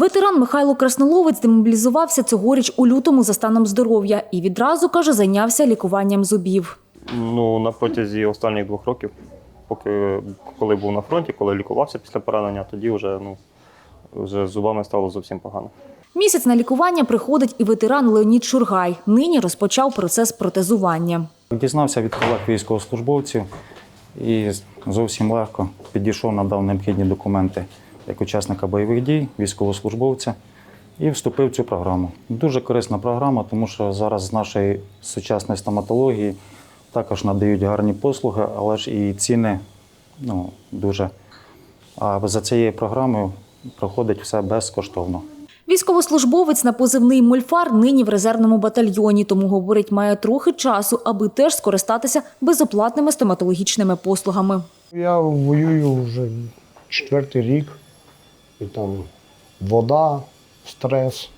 Ветеран Михайло Красноловець демобілізувався цьогоріч у лютому за станом здоров'я і відразу каже, зайнявся лікуванням зубів. Ну, на протязі останніх двох років, поки коли був на фронті, коли лікувався після поранення, тоді вже, ну, вже зубами стало зовсім погано. Місяць на лікування приходить і ветеран Леонід Шургай. Нині розпочав процес протезування. Дізнався від колег військовослужбовців і зовсім легко підійшов, надав необхідні документи як учасника бойових дій, військовослужбовця і вступив в цю програму. Дуже корисна програма, тому що зараз з нашої сучасної стоматології також надають гарні послуги, але ж і ціни ну, дуже. А за цією програмою проходить все безкоштовно. Військовослужбовець на позивний Мольфар нині в резервному батальйоні, тому говорить, має трохи часу, аби теж скористатися безоплатними стоматологічними послугами. Я воюю вже четвертий рік, і там вода, стрес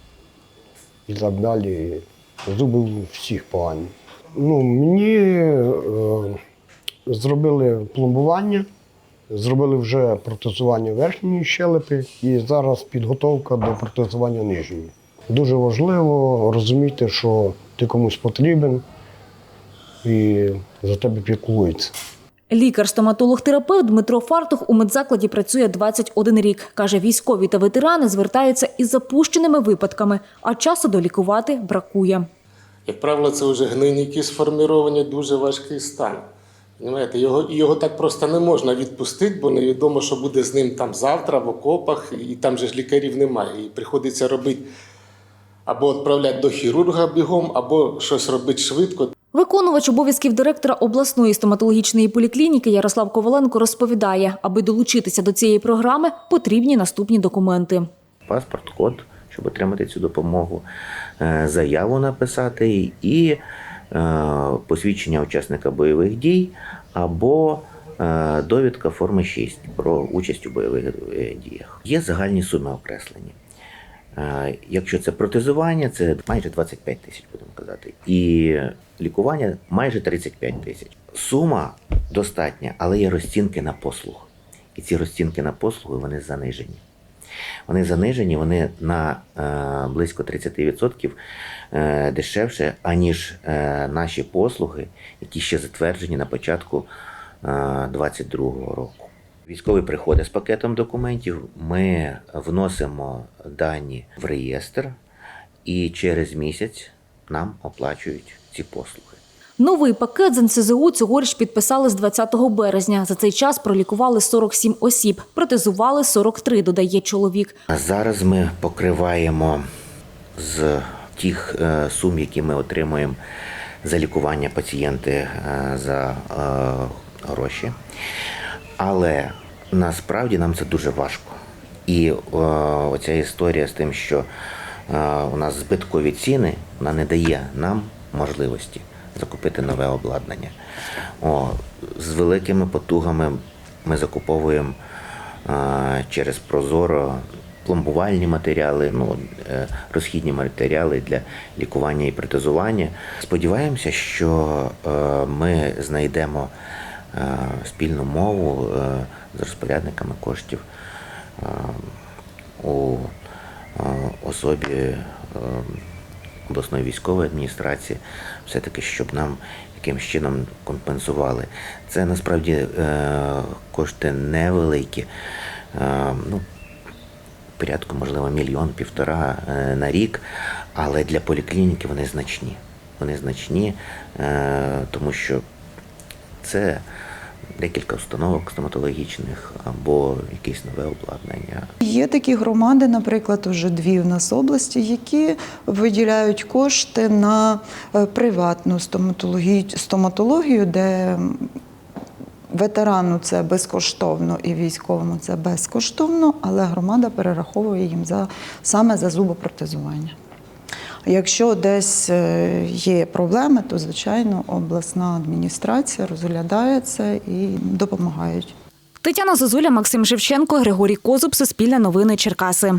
і так далі. Зуби всіх погані. Ну, мені е, зробили пломбування, зробили вже протезування верхньої щелепи і зараз підготовка до протезування нижньої. Дуже важливо розуміти, що ти комусь потрібен і за тебе піклуються. Лікар-стоматолог-терапевт Дмитро Фартух у медзакладі працює 21 рік. Каже, військові та ветерани звертаються із запущеними випадками, а часу долікувати бракує. Як правило, це вже гнойники сформіровані, дуже важкий стан. Понимаєте, його, його так просто не можна відпустити, бо невідомо, що буде з ним там завтра в окопах, і там же ж лікарів немає. І приходиться робити або відправляти до хірурга бігом, або щось робити швидко. Виконувач обов'язків директора обласної стоматологічної поліклініки Ярослав Коваленко розповідає, аби долучитися до цієї програми, потрібні наступні документи. паспорт, код, щоб отримати цю допомогу, е, заяву написати і е, посвідчення учасника бойових дій або е, довідка форми 6 про участь у бойових діях. Є загальні суми окреслені. Якщо це протезування, це майже 25 тисяч, будемо казати, і лікування майже 35 тисяч. Сума достатня, але є розцінки на послуг. І ці розцінки на послуги вони занижені. Вони занижені, вони на е, близько 30% е, дешевше, аніж е, наші послуги, які ще затверджені на початку 2022 року. Військовий приходить з пакетом документів, ми вносимо дані в реєстр, і через місяць нам оплачують ці послуги. Новий пакет з НСЗУ цьогоріч підписали з 20 березня. За цей час пролікували 47 осіб, протезували 43, додає чоловік. А зараз ми покриваємо з тих е, сум, які ми отримуємо за лікування пацієнти е, за е, гроші. Але насправді нам це дуже важко. І е, оця історія з тим, що е, у нас збиткові ціни, вона не дає нам можливості закупити нове обладнання. О, з великими потугами ми закуповуємо е, через Прозоро пломбувальні матеріали, ну, розхідні матеріали для лікування і протезування. Сподіваємося, що ми знайдемо спільну мову е, з розпорядниками коштів е, у е, особі е, обласної військової адміністрації, все-таки, щоб нам якимось чином компенсували. Це насправді е, кошти невеликі. Е, ну, порядку, можливо, мільйон-півтора е, на рік, але для поліклініки вони значні. Вони значні, е, тому що це декілька установок стоматологічних або якесь нове обладнання. Є такі громади, наприклад, уже дві в нас області, які виділяють кошти на е, приватну стоматологію, стоматологію, де ветерану це безкоштовно і військовому це безкоштовно, але громада перераховує їм за саме за зубопротезування. Якщо десь е, є проблеми, то звичайно обласна адміністрація розглядає це і допомагають. Тетяна Зозуля, Максим Шевченко, Григорій Козуб, Суспільне новини Черкаси.